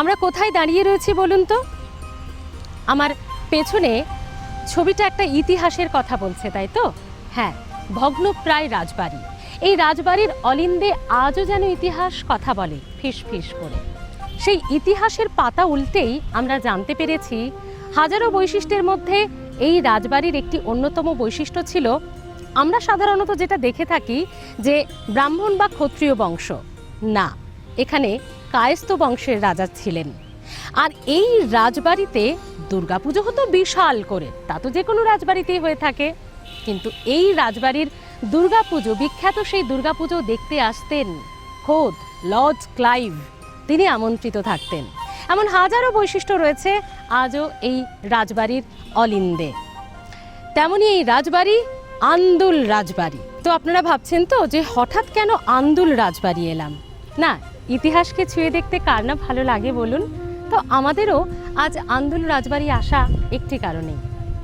আমরা কোথায় দাঁড়িয়ে রয়েছি বলুন তো? আমার পেছনে ছবিটা একটা ইতিহাসের কথা বলছে, তাই তো? হ্যাঁ ভগ্নপ্রায় রাজবাড়ি। এই রাজবাড়ির অলিন্দে আজও যেন ইতিহাস কথা বলে, ফিস ফিস করে। সেই ইতিহাসের পাতা উল্টেই আমরা জানতে পেরেছি, হাজারো বৈশিষ্ট্যের মধ্যে এই রাজবাড়ির একটি অন্যতম বৈশিষ্ট্য ছিল, আমরা সাধারণত যেটা দেখে থাকি যে ব্রাহ্মণ বা ক্ষত্রিয় বংশ। না, এখানে কায়স্থ বংশের রাজা ছিলেন। আর এই রাজবাড়িতে দুর্গাপুজো হতো বিশাল করে, তা তো যে কোনো রাজবাড়িতেই হয়ে থাকে। কিন্তু এই রাজবাড়ির দুর্গাপুজো, বিখ্যাত সেই দুর্গাপুজো দেখতে আসতেন খোদ লজ ক্লাইভ। তিনি আমন্ত্রিত থাকতেন। এমন হাজারো বৈশিষ্ট্য রয়েছে আজও এই রাজবাড়ির অলিন্দে। তেমনি এই রাজবাড়ি আন্দুল রাজবাড়ি। তো আপনারা ভাবছেন তো যে হঠাৎ কেন আন্দুল রাজবাড়ি এলাম? না ইতিহাসকে ছুঁয়ে দেখতে কার না ভালো লাগে বলুন? তো আমাদেরও আজ আন্দুল রাজবাড়ি আসা একটি কারণে।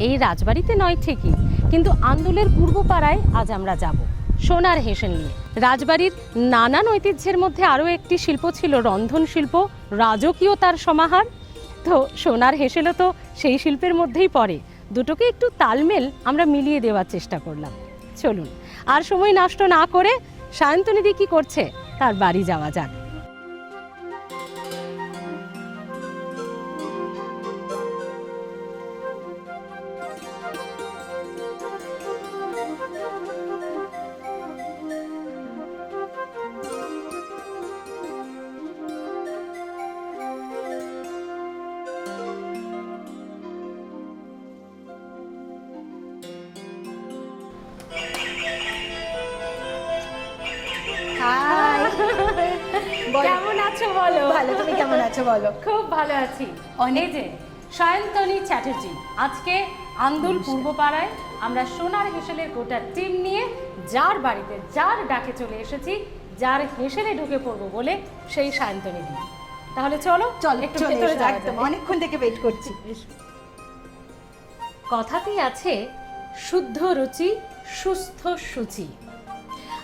এই রাজবাড়িতে নয় ঠিকই, কিন্তু আন্দুলের পূর্ব পাড়ায় আজ আমরা যাব। সোনার হেসেল নিয়ে। রাজবাড়ির নানান ঐতিহ্যের মধ্যে আরও একটি শিল্প ছিল রন্ধন শিল্প, রাজকীয় তার সমাহার। তো সোনার হেসেলও তো সেই শিল্পের মধ্যেই পড়ে। দুটোকে একটু তালমেল আমরা মিলিয়ে দেওয়ার চেষ্টা করলাম। চলুন, আর সময় নষ্ট না করে সায়ন্তনিধি কি করছে, তার বাড়ি যাওয়া যাক। কেমন আছো বলো? ভালো তুমি কেমন আছো বলো? খুব ভালো আছি। অনেক যে সায়ন্তনী চ্যাটার্জি। আজকে আন্দুল পূর্বপাড়ায় আমরা সোনার হেসেলের গোটা টিম নিয়ে যার বাড়িতে যার ডাকে চলে এসেছি যার হেসেলে ঢুকে পড়ব বলে সেই সায়ন্তনী দি তাহলে চলো চল একটু ভেতরে যাওয়া একদম। অনেকক্ষণ থেকে ওয়েট করছি। কথাতেই আছে শুদ্ধ রুচি সুস্থ সূচি।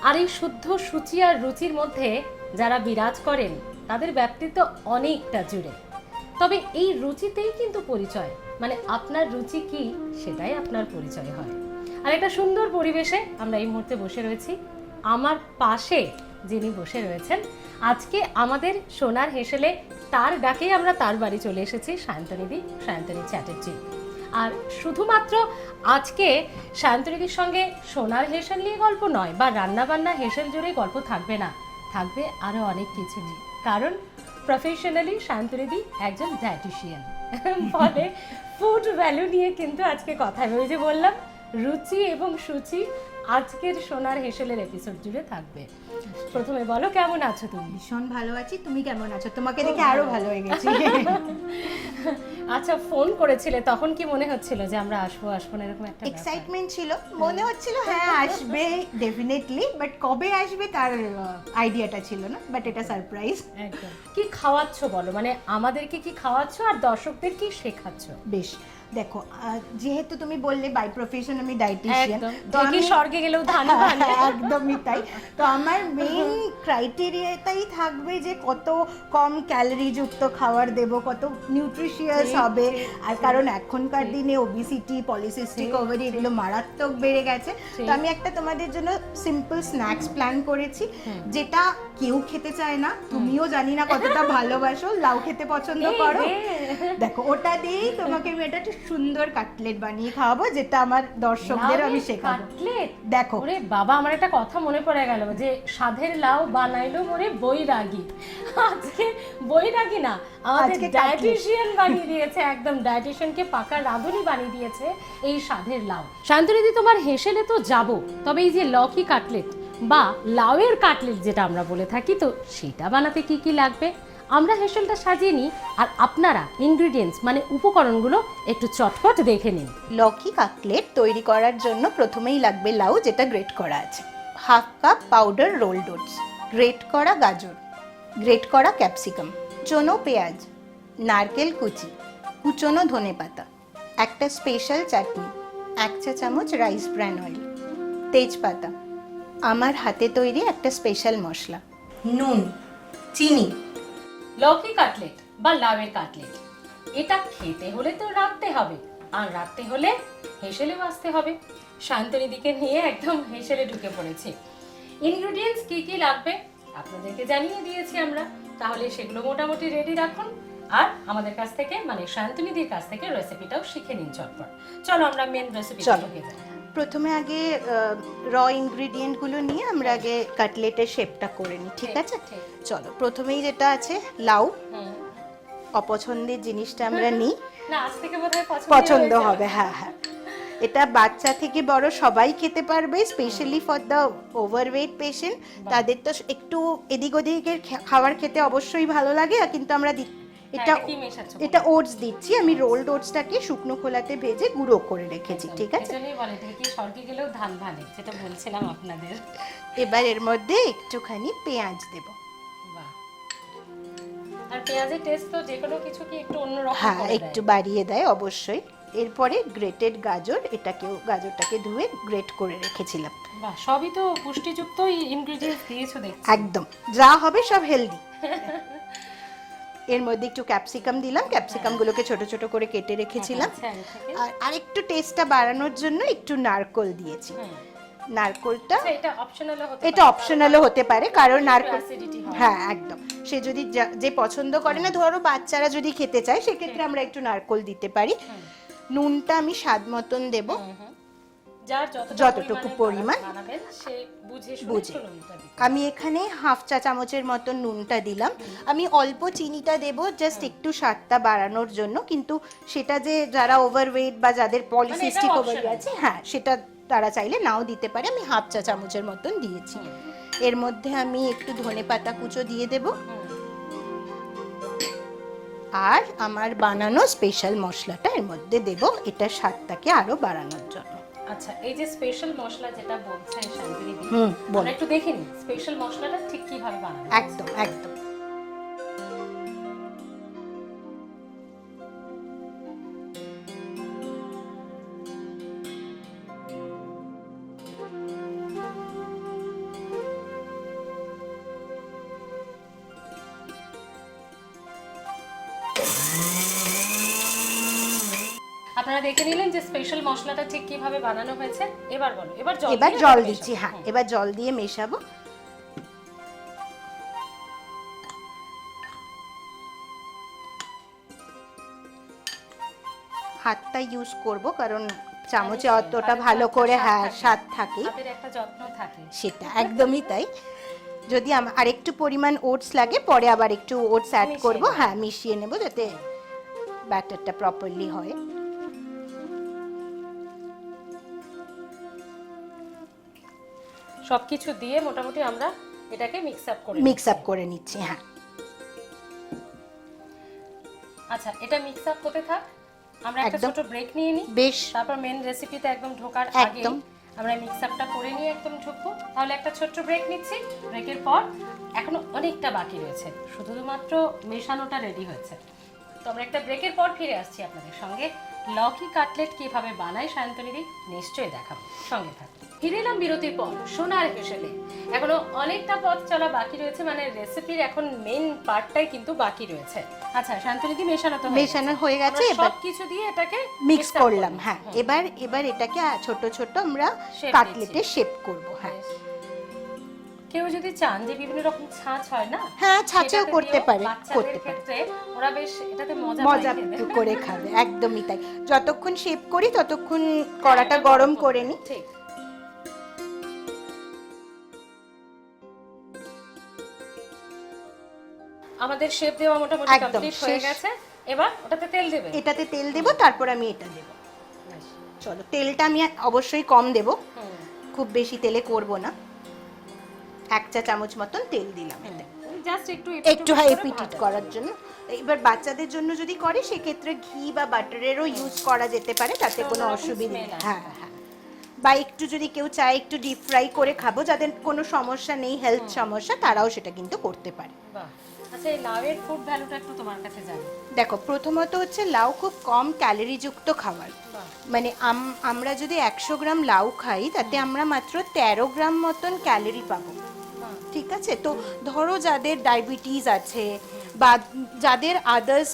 আর এই শুদ্ধ সূচি আর রুচির মধ্যে যারা বিরাজ করেন, তাদের ব্যক্তিত্ব অনেকটা জুড়ে। তবে এই রুচিতেই কিন্তু পরিচয়। মানে আপনার রুচি কি, সেটাই আপনার পরিচয় হয়। আর একটা সুন্দর পরিবেশে আমরা এই মুহূর্তে বসে রয়েছি। আমার পাশে যিনি বসে রয়েছেন, আজকে আমাদের সোনার হেসেলে তার ডাকেই আমরা তার বাড়ি চলে এসেছি সায়ন্তনিদি সায়ন্তনী চ্যাটার্জি। আর শুধুমাত্র আজকে সায়ন্তনীদির সঙ্গে সোনার হেসেল নিয়ে গল্প নয়, বা রান্না বান্না হেসেল জুড়ে গল্প থাকবে না। থাকবে আরও অনেক কিছু নিয়ে। কারণ প্রফেশনালি শান্তরিদি একজন ডায়েটিশিয়ান ফলে ফুড ভ্যালু নিয়ে কিন্তু আজকে কথা যে বললাম, রুচি এবং সূচি আজকের সোনার হেসেলের এপিসোড জুড়ে থাকবে। প্রথমে বলো কেমন আছো তুমি? ভীষণ ভালো আছি তুমি কেমন আছো? তোমাকে দেখে আরও ভালো। হয়ে গেছি। আচ্ছা ফোন করেছিলে তখন কি মনে হচ্ছিল যে আমরা আসব আসব না এরকম একটা এক্সাইটমেন্ট ছিল মনে হচ্ছিল হ্যাঁ আসবে ডেফিনেটলি বাট কবে আসবে তার আইডিয়াটা ছিল না বাট এটা সারপ্রাইজ একদম। কি খাওয়াচ্ছ বলো? মানে আমাদেরকে কি খাওয়াচ্ছ আর দর্শকদের কি শেখাচ্ছ? বেশ দেখো যেহেতু তুমি বললে বাই প্রফেশন আমি ডায়েটিশিয়ান একদম। কি স্বর্গে গেলেও ধান ভানে একদমই তাই। তো আমার মেইন ক্রাইটেরিয়াটাই থাকবে যে কত কম ক্যালোরি যুক্ত খাবার দেব কত নিউট্রিশিয়াস হবে। আর কারণ এখনকার দিনে ওবিসিটি পলিসিস্টিক ওভারি এগুলো মারাত্মক বেড়ে গেছে। তো আমি একটা তোমাদের জন্য সিম্পল স্ন্যাক্স প্ল্যান করেছি যেটা কেউ খেতে চায় না তুমিও জানি না কতটা ভালোবাসো লাউ খেতে পছন্দ করো। দেখো ওটা দিয়েই তোমাকে আমি একটা সুন্দর কাটলেট বানিয়ে খাওয়াবো যেটা আমার দর্শকদের আমি শেখাবো। কাটলেট? দেখো। ওরে বাবা আমার একটা কথা মনে পড়ে গেল যে সাধের লাউ বানাইলো মোরে বৈরাগী। আজকে বৈরাগী না আমাদের। ডায়েটিশিয়ান বানিয়ে দিয়েছে একদম ডায়েটিশিয়ানকে পাকা রাঁধুনি বানিয়ে দিয়েছে এই সাধের লাউ। শান্তনিদি তোমার হেসেলে তো যাব তবে এই যে লকি কাটলেট বা লাউয়ের কাটলেট যেটা আমরা বলে থাকি তো সেটা বানাতে কি কি লাগবে? আমরা হেসেলটা সাজিয়ে নিই আর আপনারা ইনগ্রিডিয়েন্টস মানে উপকরণগুলো একটু চটপট দেখে নিন। লকি কাটলেট তৈরি করার জন্য প্রথমেই লাগবে লাউ, যেটা গ্রেট করা আছে। Half cup powder rolled oats grate করা গাজর গ্রেট করা ক্যাপসিকাম চনো পেঁয়াজ, নারকেল কুচি, কুচনো ধনে পাতা, একটা স্পেশাল চাটনি, এক চা চামচ রাইস ব্র্যান অয়েল তেজপাতা, আমার হাতে তৈরি একটা স্পেশাল মশলা, নুন, চিনি লকি কাটলেট বা লাউয়ের কাটলেট। এটা খেতে হলে তো রাখতে হবে আর রাখতে হলে হেসেলে বাঁচতে হবে। শান্তনিদিকে নিয়ে একদম হেসেলে ঢুকে পড়েছি। ইনগ্রেডিয়েন্টস কি কি লাগবে আপনাদেরকে জানিয়ে দিয়েছি আমরা। তাহলে সেগুলো মোটামুটি রেডি রাখুন। আর আমাদের কাছ থেকে মানে শান্তনিদির কাছ থেকে রেসিপিটাও শিখে নিন চটপট চলো আমরা মেন রেসিপি চলো। প্রথমে আগে র ইনগ্রিডিয়েন্টগুলো নিয়ে আমরা আগে কাটলেটের শেপটা করে নিই ঠিক আছে? চলো প্রথমেই যেটা আছে লাউ। অপছন্দের জিনিসটা আমরা নিই। পছন্দ। হবে হ্যাঁ হ্যাঁ। এটা বাচ্চা থেকে বড় সবাই খেতে পারবে specially for the overweight patient তাদের তো একটু এদিক ওদিকের খাবার খেতে অবশ্যই ভালো লাগে আর কিন্তু আমরা এটা হ্যাঁ, মেশাচ্ছ এটা ওটস দিচ্ছি আমি রোলড ওটসটাকে শুকনো খোলাতে ভেজে গুঁড়ো করে রেখেছি ঠিক আছে? গেলেও ধান ভালে যেটা বলছিলাম আপনাদের। এবার এর মধ্যে একটুখানি পেঁয়াজ দেব। আর পেঁয়াজের টেস্ট তো যে কোনো কিছু কি একটু অন্যরকম হ্যাঁ একটু বাড়িয়ে দেয় অবশ্যই। এরপরে গ্রেটেড গাজর এটাকেও গাজরটাকে ধুয়ে গ্রেট করে রেখেছিলাম। বাহ সবই তো পুষ্টিযুক্ত ইনগ্রেডিয়েন্টস দিয়েছ দেখছি। একদম যা হবে সব হেলদি এর মধ্যে একটু ক্যাপসিকাম দিলাম। ক্যাপসিকাম গুলোকে ছোট ছোট করে কেটে রেখেছিলাম। আচ্ছা, আর আরেকটু টেস্টটা বাড়ানোর জন্য একটু নারকল দিয়েছি। নারকলটা আচ্ছা, এটা অপশনালও হতে এটা অপশনালও হতে পারে কারণ নারকল হয় হ্যাঁ একদম। সে যদি যা- পছন্দ করে না ধরো বাচ্চারা যদি খেতে চায় সেক্ষেত্রে আমরা একটু নারকল দিতে পারি। নুনটা আমি স্বাদ মতন দেব। যার যতটুকু পরিমাণ বানাবেন সে বুঝে বুঝে। আমি এখানে হাফ চা চামচের মতন নুনটা দিলাম। আমি অল্প চিনিটা দেব জাস্ট একটু স্বাদটা বাড়ানোর জন্য কিন্তু সেটা যে যারা ওভারওয়েট বা যাদের পলিসিস্টিক এটাও আছে হ্যাঁ সেটা তারা চাইলে নাও দিতে পারে। আমি হাফ চা চামচের মতন দিয়েছি। এর মধ্যে আমি একটু ধনে পাতা কুচো দিয়ে দেব। আর আমার বানানো স্পেশাল মশলাটা এর মধ্যে দেব। এটা স্বাদটাকে আরও বাড়ানোর জন্য। আচ্ছা এই যে স্পেশাল মশলা যেটা বলছেন শান্তিনি হুম একটু দেখে নিই স্পেশাল মশলাটা ঠিক কীভাবে বানানো একদম একদম। আপনারা দেখে নিলেন যে স্পেশাল মশলাটা ঠিক কীভাবে বানানো হয়েছে। এবার বলো এবার জল এবার জল দিচ্ছি হ্যাঁ এবার জল দিয়ে মেশাবো। হাতটা ইউজ করব কারণ চামচে অতটা ভালো করে হ্যাঁ স্বাদ থাকে। একটা যত্ন থাকে। সেটা একদমই তাই। যদি আরেকটু পরিমাণ ওটস লাগে পরে আবার একটু ওটস অ্যাড করব হ্যাঁ মিশিয়ে নেব যাতে ব্যাটারটা প্রপারলি হয়। সবকিছু দিয়ে মোটামুটি আমরা এটাকে মিক্স আপ করে মিক্স আপ করে নিচ্ছি হ্যাঁ। আচ্ছা এটা মিক্স আপ হতে থাক। আমরা একটা ছোট ব্রেক নিয়ে নিই। বেশ। তারপর মেন রেসিপিতে একদম ঢোকার আগে। আমরা মিক্স আপটা করে নিয়ে একদম ঢুকবো। তাহলে একটা ছোট্ট ব্রেক নিচ্ছি। ব্রেকের পর এখনও অনেকটা বাকি রয়েছে। শুধুমাত্র মেশানোটা রেডি হয়েছে। তো আমরা একটা ব্রেকের পর ফিরে আসছি আপনাদের সঙ্গে। লকি কাটলেট কীভাবে বানায় সায়ন্তনীদি নিশ্চয়ই দেখাবো। সঙ্গে থাকুন। ফিরে এলাম বিরতির পর সোনার হেসেলে। এখনও অনেকটা পথ চলা বাকি রয়েছে মানে রেসিপির এখন মেন পার্টটাই কিন্তু বাকি রয়েছে। আচ্ছা শান্তনীদি মেশানো তো মেশানো হয়ে গেছে এবার সবকিছু দিয়ে এটাকে মিক্স করলাম হ্যাঁ। এবার এবার এটাকে ছোট ছোট আমরা কাটলেটের শেপ করব হ্যাঁ। কেউ যদি চান যে বিভিন্ন রকম ছাঁচ হয় না হ্যাঁ ছাঁচেও করতে পারে করতে পারে। ওরা বেশ এটাতে মজা মজা করে খাবে একদমই তাই। যতক্ষণ শেপ করি ততক্ষণ কড়াটা গরম করে নি। ঠিক। আমাদের শেপ দেওয়া মোটামুটি কমপ্লিট হয়ে গেছে। এবার ওটাতে তেল দেবে। এটাতে তেল দেব তারপর আমি এটা দেব। চলো তেলটা আমি অবশ্যই কম দেব। খুব বেশি তেলে করব না। এক চা চামচ মতন তেল দিলাম এতে। জাস্ট একটু একটু হাই পিটিট করার জন্য। এবার বাচ্চাদের জন্য যদি করে সেক্ষেত্রে ঘি বা বাটারেরও ইউজ করা যেতে পারে তাতে কোনো অসুবিধা নেই। হ্যাঁ হ্যাঁ। বা একটু যদি কেউ চায় একটু ডিপ ফ্রাই করে খাব যাদের কোনো সমস্যা নেই হেলথ সমস্যা তারাও সেটা কিন্তু করতে পারে। আচ্ছা এই লাউয়ের ফুড ভ্যালুটা একটু তোমার কাছে জানি। দেখো প্রথমত হচ্ছে লাউ খুব কম ক্যালোরিযুক্ত খাবার। মানে আমরা যদি একশো গ্রাম লাউ খাই তাতে আমরা মাত্র তেরো গ্রাম মতন ক্যালোরি পাবো। ঠিক আছে? তো ধরো যাদের ডায়াবেটিস আছে বা যাদের আদার্স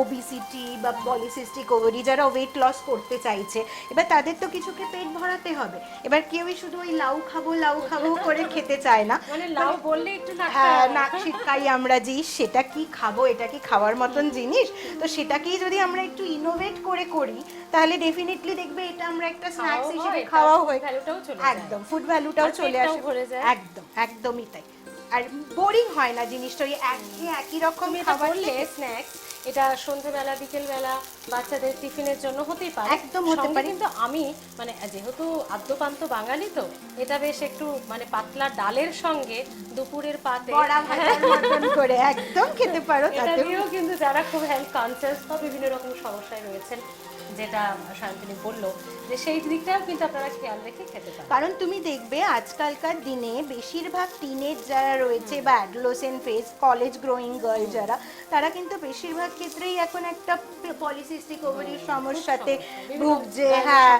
ওবিসিটি বা পলিসিস্টিক ওভারি যারা ওয়েট লস করতে চাইছে এবার তাদের তো কিছুকে পেট ভরাতে হবে। এবার কেউই শুধু ওই লাউ খাব লাউ খাব করে খেতে চায় না। মানে লাউ বললে একটু হ্যাঁ নাক শিক্ষাই আমরা যে সেটা কি খাব এটা কি খাওয়ার মতন জিনিস? তো সেটাকেই যদি আমরা একটু ইনোভেট করে করি তাহলে ডেফিনেটলি দেখবে এটা আমরা একটা স্ন্যাক্স হিসেবে খাওয়াও হয়। একদম ফুড ভ্যালুটাও চলে আসে। একদম একদমই তাই। আর বোরিং হয় না জিনিসটা ওই একই একই রকম তুমি এটা খাবার। স্ন্যাক্স এটা সন্ধ্যেবেলা বিকেলবেলা বাচ্চাদের টিফিনের জন্য হতেই পারে একদম হতে পারে। কিন্তু আমি মানে যেহেতু আদ্যপান্ত বাঙালি তো এটা বেশ একটু মানে পাতলা ডালের সঙ্গে দুপুরের পাতে করে একদম খেতে পারো এটা তাতে দিয়েও কিন্তু যারা খুব হেলথ কনসিয়াস বা বিভিন্ন রকম সমস্যায় রয়েছেন যেটা শান্তিনী বলল যে সেই দিকটাও কিন্তু আপনারা খেয়াল রেখে খেতে পারেন। কারণ তুমি দেখবে আজকালকার দিনে বেশিরভাগ টিনেজ যারা রয়েছে বা adolescent phase college growing girl যারা তারা কিন্তু বেশিরভাগ ক্ষেত্রেই এখন একটা পলিসিস্টিক ওভারির সমস্যাতে ভুগছে হ্যাঁ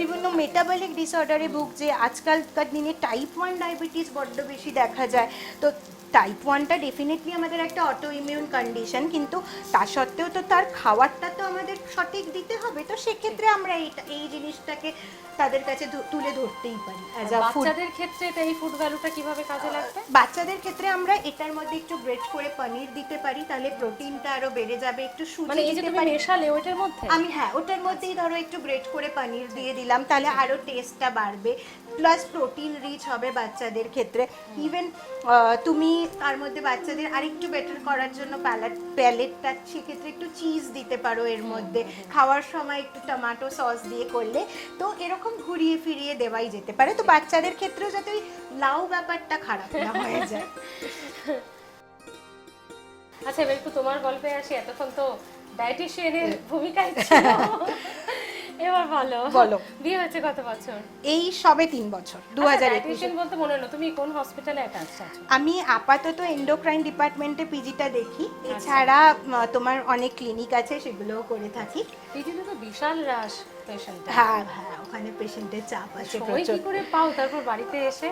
বিভিন্ন মেটাবলিক ডিসঅর্ডারে ভুগছে। আজকালকার দিনে টাইপ ওয়ান ডায়াবেটিস বড্ড বেশি দেখা যায়। তো টাইপ ওয়ানটা ডেফিনেটলি আমাদের একটা অটো ইমিউন কন্ডিশন কিন্তু তা সত্ত্বেও তো তার খাওয়ারটা তো আমাদের সঠিক দিতে হবে তো সেক্ষেত্রে আমরা এইটা এই জিনিসটাকে তাদের কাছে তুলে ধরতেই পারি। অ্যাজ আ ফুড বাচ্চাদের ক্ষেত্রে এটা এই ফুড ভ্যালুটা কীভাবে কাজে লাগবে? বাচ্চাদের ক্ষেত্রে আমরা এটার মধ্যে একটু গ্রেট করে পনির দিতে পারি তাহলে প্রোটিনটা আরও বেড়ে যাবে একটু মানে সুজি এই যে দিতে তুমি পারি। মেশালে ওইটার মধ্যে? আমি হ্যাঁ ওটার মধ্যেই ধরো একটু গ্রেট করে পনির দিয়ে দিলাম তাহলে আরও টেস্টটা বাড়বে প্লাস প্রোটিন রিচ হবে বাচ্চাদের ক্ষেত্রে। ইভেন তুমি তার মধ্যে বাচ্চাদের আরেকটু বেটার করার জন্য প্যালেট প্যালেটটা সেক্ষেত্রে একটু চিজ দিতে পারো এর মধ্যে। খাওয়ার সময় একটু টমাটো সস দিয়ে করলে তো এরকম ঘুরিয়ে ফিরিয়ে দেওয়াই যেতে পারে। তো বাচ্চাদের ক্ষেত্রেও যাতে ওই লাউ ব্যাপারটা খারাপ না হয়ে যায়। আচ্ছা এবার একটু তোমার গল্পে আসি। এতক্ষণ তো ডায়েটিশিয়ানের ভূমিকায় ছিল। এবার বলো। বলো। বিয়ে হয়েছে কত বছর? এই সবে তিন বছর দু হাজার একুশে। বলতে মনে হলো তুমি কোন হসপিটালে অ্যাটাচ আছো? আমি আপাতত এন্ডোক্রাইন ডিপার্টমেন্টে পিজিটা দেখি। আচ্ছা। এছাড়া তোমার অনেক ক্লিনিক আছে সেগুলোও করে থাকি। পিজিতে তো বিশাল রাশ পেশেন্ট হ্যাঁ হ্যাঁ। ওখানে পেশেন্টের চাপ আছে সময় কি করে পাও? তারপর বাড়িতে এসে?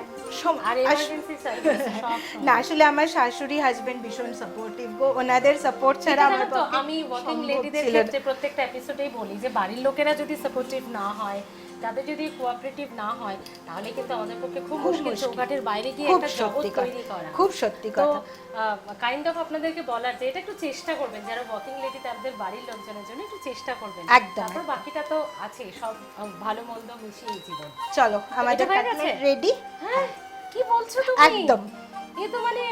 আর এমার্জেন্সি সার্ভিস না আসলে আমার শাশুড়ি হাজবেন্ড ভীষণ সাপোর্টিভ গো ওনাদের সাপোর্ট ছাড়া আমার তো আমি ওয়াকিং লেডিদের ক্ষেত্রে প্রত্যেকটা এপিসোডেই বলি যে বাড়ির লোকেরা যদি সাপোর্টিভ না হয় তাদের যদি কোঅপারেটিভ না হয় তাহলে কিন্তু আমাদের পক্ষে খুব মুশকিল। চৌকাঠের বাইরে গিয়ে একটা জগৎ তৈরি করা। খুব সত্যি তো কথা। কাইন্ড অফ আপনাদেরকে বলার যে এটা একটু চেষ্টা করবেন। যারা ওয়াকিং লেডি তাদের বাড়ির লোকজনের জন্য একটু চেষ্টা করবেন। একদম, তারপর বাকিটা তো আছে সব ভালো মন্দ মিশিয়ে জীবন। চলো আমাদের গেছে? রেডি হ্যাঁ কি বলছো তুমি? একদম। এ তো মানে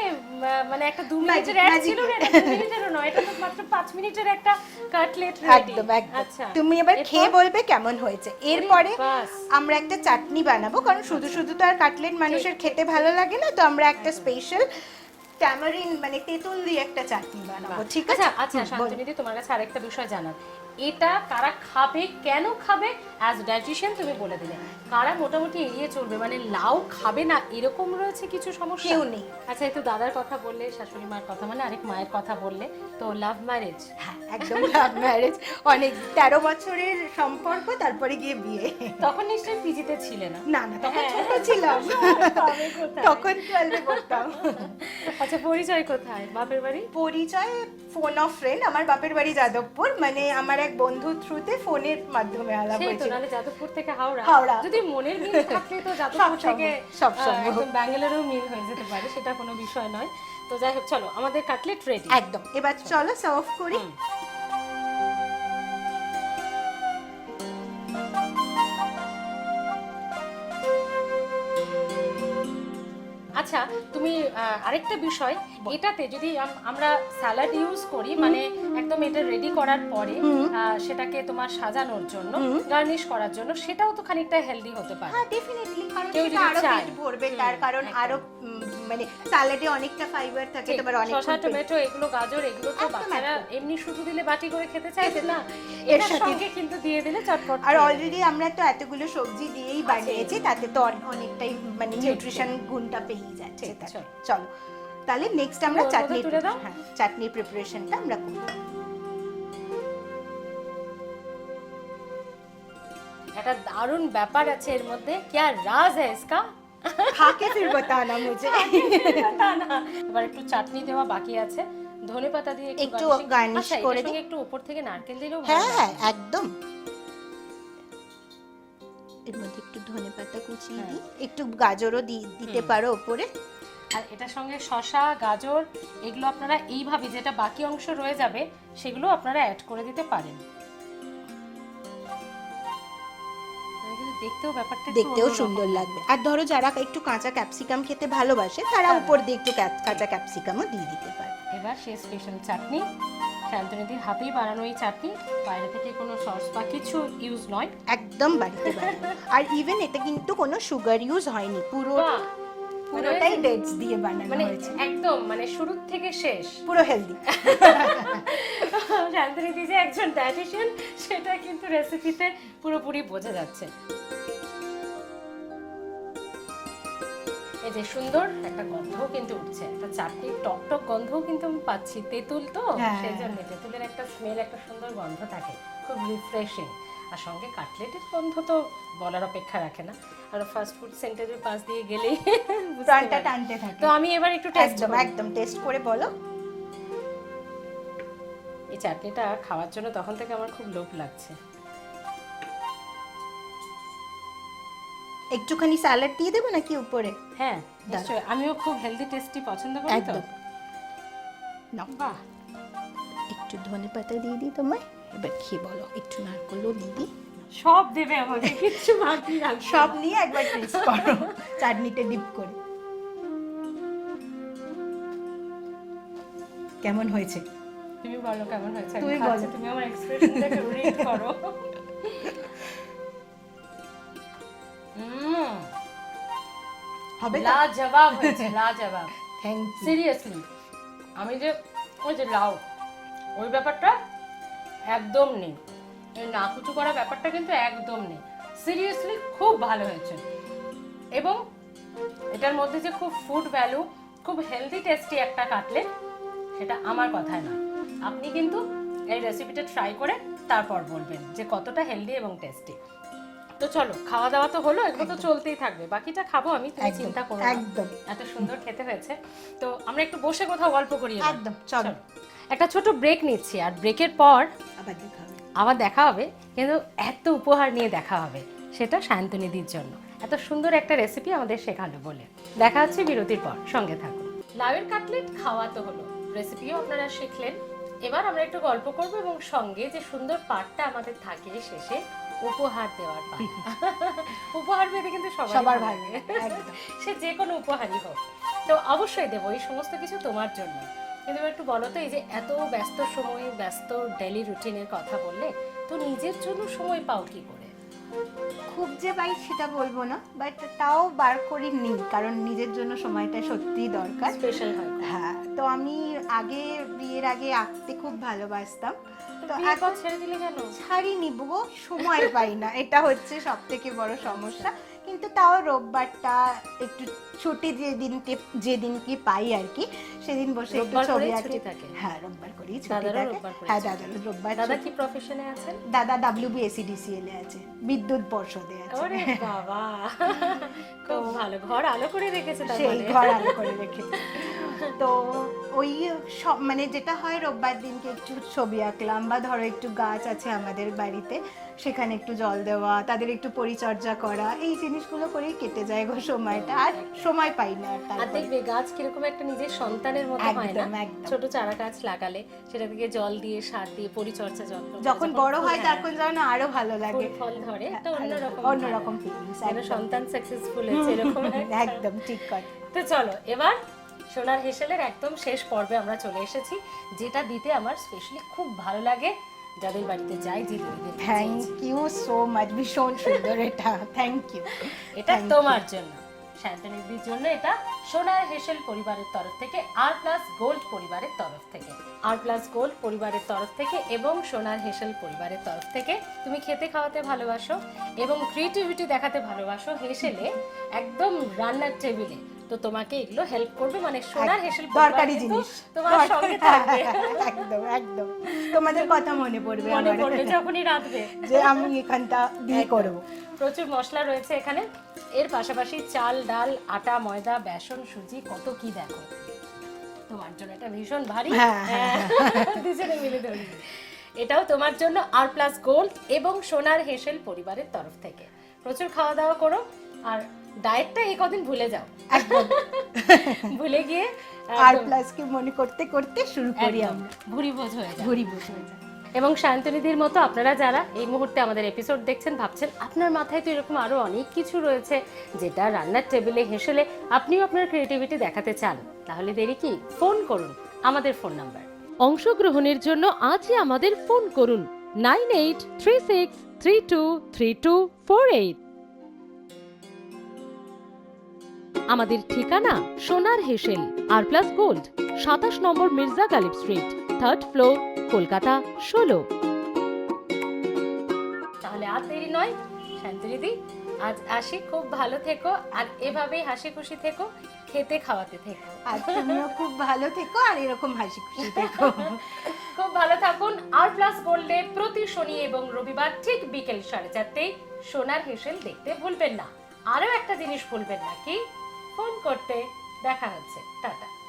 মানে একটা দু Magic, মিনিটের অ্যাড ছিল না এটা দু মিনিটেরও নয় এটা তো মাত্র পাঁচ মিনিটের একটা কাটলেট একদম আচ্ছা তুমি এবার খেয়ে বলবে কেমন হয়েছে। এরপরে আমরা একটা চাটনি বানাবো কারণ শুধু শুধু তো আর কাটলেট মানুষের খেতে ভালো লাগে না তো আমরা একটা স্পেশাল ট্যামারিন মানে তেঁতুল দিয়ে একটা চাটনি বানাবো ঠিক আছে? আচ্ছা আচ্ছা হুম, তোমার কাছে আরেকটা বিষয় জানার। এটা কারা খাবে কেন খাবে অ্যাজ ডায়েটিশিয়ান তুমি বলে দিলে। কারা মোটামুটি এড়িয়ে চলবে মানে লাউ খাবে না এরকম রয়েছে কিছু সমস্যা? কেউ নেই। আচ্ছা তো দাদার কথা বললে শাশুড়ি মার কথা মানে আরেক মায়ের কথা বললে তো লাভ ম্যারেজ হ্যাঁ একদম লাভ ম্যারেজ অনেক তেরো বছরের সম্পর্ক তারপরে গিয়ে বিয়ে। তখন নিশ্চয়ই পিজিতে ছিলে না? না না তখন হ্যাঁ। ছোট ছিলাম। তখন টুয়েলভে পড়তাম। আচ্ছা পরিচয় কোথায়? বাপের বাড়ি? পরিচয় ফোন অফ ফ্রেন্ড আমার বাপের বাড়ি যাদবপুর মানে আমার এক বন্ধু থ্রুতে ফোনের মাধ্যমে আলাপ হয়েছিল। নাহলে যাদবপুর থেকে হাওড়া। হাওড়া। যদি মনের মিল থাকে তো যাদবপুর থেকে সব সব সম্ভব। একদম ব্যাঙ্গালোরেও মিল হয়ে যেতে পারে সেটা কোনো বিষয় নয়। তো যাই হোক চলো আমাদের কাটলেট রেডি একদম। এবার চলো সার্ভ করি। আরেকটা বিষয় এটাতে যদি আমরা স্যালাড ইউজ করি মানে একদম এটা রেডি করার পরে সেটাকে তোমার সাজানোর জন্য গার্নিশ করার জন্য সেটাও তো খানিকটা হেলদি হতে পারে। হ্যাঁ ডেফিনেটলি কারণ কেউ সেটা যদি আরও পেট ভরবে তার কারণ আরও মানে স্যালাডে অনেকটা ফাইবার থাকে তোমার অনেক শসা টমেটো এগুলো গাজর এগুলো তো বাচ্চারা এমনি শুধু দিলে বাটি করে খেতে চায় না এর সাথে কিন্তু দিয়ে দিলে চটপট আর অলরেডি আমরা তো এতগুলো সবজি দিয়েই বানিয়েছি তাতে তো অনেকটাই মানে নিউট্রিশন গুণটা পেয়ে যাচ্ছে চলো। তাহলে নেক্সট আমরা চাটনি হ্যাঁ চাটনির প্রিপারেশনটা আমরা করব। একটা দারুণ ব্যাপার আছে এর মধ্যে। কি আর রাজ হ্যাঁ ইসকা? খা কে ফির বাতানা মুঝে এবার একটু চাটনি দেওয়া বাকি আছে। ধনে পাতা দিয়ে একটু garnish আচ্ছা, করে দিই। একটু উপর থেকে নারকেল দিলেও ভালো হ্যাঁ হ্যাঁ। একদম। এর মধ্যে একটু ধনে পাতা কুচিয়ে হ্যাঁ। দিই। একটু গাজরও দি- দিতে পারো ওপরে। আর এটার সঙ্গে শসা গাজর এগুলো আপনারা এইভাবে যেটা বাকি অংশ রয়ে যাবে সেগুলো আপনারা অ্যাড করে দিতে পারেন। দেখতেও ব্যাপারটা দেখতেও সুন্দর লাগবে। আর ধরো যারা একটু কাঁচা ক্যাপসিকাম খেতে ভালোবাসে তারা হ্যাঁ। উপর দিয়ে একটু কাঁচা ক্যাপসিকামও দিয়ে দিতে পারে। এবার সে স্পেশাল চাটনি। শান্তনিদির হাতেই বানানো এই চাটনি। বাইরে থেকে কোনো সস বা কিছু ইউজ নয়। একদম বাড়িতে আর ইভেন এতে কিন্তু কোনো সুগার ইউজ হয়নি। পুরো! পুরোটাই ডেটস দিয়ে বানানো মানে হয়েছে। একদম মানে শুরু থেকে শেষ। পুরো হেলদি যে একজন ডায়েটিশিয়ান সেটা কিন্তু রেসিপিতে পুরোপুরি বোঝা যাচ্ছে। এই যে সুন্দর একটা গন্ধও কিন্তু উঠছে। একটা চাটনির টক টক গন্ধও কিন্তু আমি পাচ্ছি। তেঁতুল তো হ্যাঁ। সেই জন্য তেঁতুলের একটা স্মেল একটা সুন্দর গন্ধ থাকে। খুব রিফ্রেশিং আর সঙ্গে কাটলেটের গন্ধ তো বলার অপেক্ষা রাখে না। আর ফাস্ট ফুড সেন্টারের পাশ দিয়ে গেলেই প্রাণটা টানতে থাকে। তো আমি এবার একটু টেস্ট একদম একদম টেস্ট করে বলো। এই চাটনিটা খাওয়ার জন্য তখন থেকে আমার খুব লোভ লাগছে। একটুখানি স্যালাড দিয়ে দেবো নাকি উপরে? হ্যাঁ নিশ্চয়ই। আমিও খুব হেলদি টেস্টি পছন্দ করি তো। বাহ। একটু ধনে পাতা দিয়ে দিই তোমায়। এবার খেয়ে বলো একটু নারকলও দিয়ে দিই। সব দেবে আমাকে কিচ্ছু বাকি রাখবে সব নিয়ে একবার টেস্ট করো চাটনিতে ডিপ করে। কেমন হয়েছে? তুমি বলো কেমন হয়েছে? তুই খাচ্ছি, বলো। তুমি আমার এক্সপ্রেশনটাকে রিড করো। হুম হবে লাজবাব হয়েছে লাজবাব। থ্যাংক ইউ সিরিয়াসলি আমি যে ওই যে লাউ ওই ব্যাপারটা একদম নেই। এই নাকুচু করা ব্যাপারটা কিন্তু একদম নেই। সিরিয়াসলি খুব ভালো হয়েছে। এবং এটার মধ্যে যে খুব ফুড ভ্যালু খুব হেলদি টেস্টি একটা কাটলেট সেটা আমার কথায় না। আপনি কিন্তু এই রেসিপিটা ট্রাই করে তারপর বলবেন যে কতটা হেলদি এবং টেস্টি তো চলো খাওয়া দাওয়া তো হলো এগুলো তো চলতেই থাকবে। বাকিটা খাব আমি তুমি চিন্তা করো একদম। এত সুন্দর খেতে হয়েছে। তো আমরা একটু বসে কোথাও গল্প করি একদম চলো। একটা ছোট ব্রেক নিচ্ছি আর ব্রেকের পর আবার দেখা আবার দেখা হবে কিন্তু এত উপহার নিয়ে দেখা হবে সেটা শান্তনিধির জন্য। এত সুন্দর একটা রেসিপি আমাদের শেখালো বলে। দেখা হচ্ছে বিরতির পর সঙ্গে থাকুন। লাউয়ের কাটলেট খাওয়া তো হলো। রেসিপিও আপনারা শিখলেন। এবার আমরা একটু গল্প করব এবং সঙ্গে যে সুন্দর পাঠটা আমাদের থাকে শেষে উপহার দেওয়ার পাঠ উপহার পেতে কিন্তু সবার একদম। সে যে কোনো উপহারই হোক। তো অবশ্যই দেবো এই সমস্ত কিছু তোমার জন্য। কিন্তু একটু বলো তো এই যে এত ব্যস্ত সময় ব্যস্ত ডেলি রুটিনের কথা বললে তো নিজের জন্য সময় পাও কি করে? খুব যে পাই সেটা বলব না বাট তাও বার করি নিই কারণ নিজের জন্য সময়টা সত্যিই দরকার। স্পেশাল হয়। হ্যাঁ তো আমি আগে বিয়ের আগে আঁকতে খুব ভালোবাসতাম। তো এখন ছেড়ে দিলে কেন? ছাড়িনি গো সময় পাই না এটা হচ্ছে সব থেকে বড় সমস্যা। কিন্তু তাও রোববারটা একটু ছুটি যেদিনকে যেদিনকে পাই আর কি সেদিন বসে একটু ছবি আঁকি। হ্যাঁ রোববার করেই ছুটি থাকে। হ্যাঁ দাদা রোববার দাদা। কি প্রফেশনে আছেন? দাদা ডাব্লিউবিএসিডিসিএল এ আছে বিদ্যুৎ পর্ষদে আছে। ওরে বাবা খুব ভালো। ঘর আলো করে রেখেছে তাহলে সেই মানে। ঘর আলো করে রেখেছে। তো ওই সব মানে যেটা হয় রোববার দিনকে একটু ছবি আঁকলাম বা ধরো একটু গাছ আছে আমাদের বাড়িতে সেখানে একটু জল দেওয়া তাদের একটু পরিচর্যা করা এই জিনিসগুলো করেই কেটে যায় গো সময়টা। আর সময় পাই না আর দেখবে গাছ কীরকম একটা নিজের সন্তানের মতো হয় না। ছোট চারা গাছ লাগালে সেটা থেকে জল দিয়ে সার দিয়ে পরিচর্যা যত্ন যখন বড় হয় তখন যেন আরও ভালো লাগে। ফল ধরে একটা অন্যরকম অন্যরকম ফিলিংস সন্তান সাকসেসফুল হয়েছে এরকম একদম ঠিক কথা। তো চলো এবার সোনার হেসেলের একদম শেষ পর্বে আমরা চলে এসেছি যেটা দিতে আমার স্পেশালি খুব ভালো লাগে। যাদের বাড়িতে যাই যে দিদিদের থ্যাংক ইউ সো মাচ ভীষণ সুন্দর এটা। থ্যাংক ইউ এটা তোমার জন্য। শান্তনিধির জন্য এটা সোনার হেসেল পরিবারের তরফ থেকে আর প্লাস গোল্ড পরিবারের তরফ থেকে। আর প্লাস গোল্ড পরিবারের তরফ থেকে এবং সোনার হেসেল পরিবারের তরফ থেকে তুমি খেতে খাওয়াতে ভালোবাসো এবং ক্রিয়েটিভিটি দেখাতে ভালোবাসো হেসেলে একদম রান্নার টেবিলে তো তোমাকে এগুলো হেল্প করবে। মানে সোনার হেসেল দরকারি জিনিস। তোমার সঙ্গে থাকবে। একদম একদম। তোমাদের কথা মনে পড়বে মনে পড়বে যখনই রাঁধবে। যে আমি এখানটা দিয়ে। করব। প্রচুর মশলা রয়েছে এখানে। এর পাশাপাশি চাল ডাল আটা ময়দা বেসন সুজি কত কি দেখো। তোমার জন্য এটা ভীষণ ভারী। হ্যাঁ, হ্যাঁ, হ্যাঁ, দুজনে মিলে ধরি। এটাও তোমার জন্য আর প্লাস গোল্ড এবং সোনার হেসেল পরিবারের তরফ থেকে। প্রচুর খাওয়া দাওয়া করো। আর ডায়েটটা এই কদিন ভুলে যাও। একদম। ভুলে গিয়ে আর প্লাসকে মনে করতে করতে শুরু করি আমরা। ভুরি ভোজ হয়ে যায়। ঘুরি বসে হয়ে যায়। এবং শান্তনিধির মতো আপনারা যারা এই মুহূর্তে আমাদের এপিসোড দেখছেন ভাবছেন আপনার মাথায় তো এরকম আরও অনেক কিছু রয়েছে যেটা রান্নার টেবিলে হেসেলে আপনিও আপনার ক্রিয়েটিভিটি দেখাতে চান তাহলে দেরি কি? ফোন করুন আমাদের ফোন নাম্বার অংশগ্রহণের জন্য আজই আমাদের ফোন করুন nine eight three six three two three two four eight আমাদের ঠিকানা সোনার হেসেল আর প্লাস গোল্ড সাতাশ নম্বর Mirza Ghalib street third floor Kolkata ষোলো। তাহলে আর দেরি নয় শান্তিরিদি আজ আসি খুব ভালো থেকো আর এভাবেই হাসি খুশি থেকো খেতে খাওয়াতে থেকো। আর তুমিও খুব ভালো থেকো আর এরকম হাসি খুশি থেকো। খুব ভালো থাকুন আর প্লাস গোল্ডে প্রতি শনি এবং রবিবার ঠিক বিকেল সাড়ে চারটেই সোনার হেসেল দেখতে ভুলবেন না। আরও একটা জিনিস ভুলবেন না কি? ফোন করতে দেখা হচ্ছে। টাটা।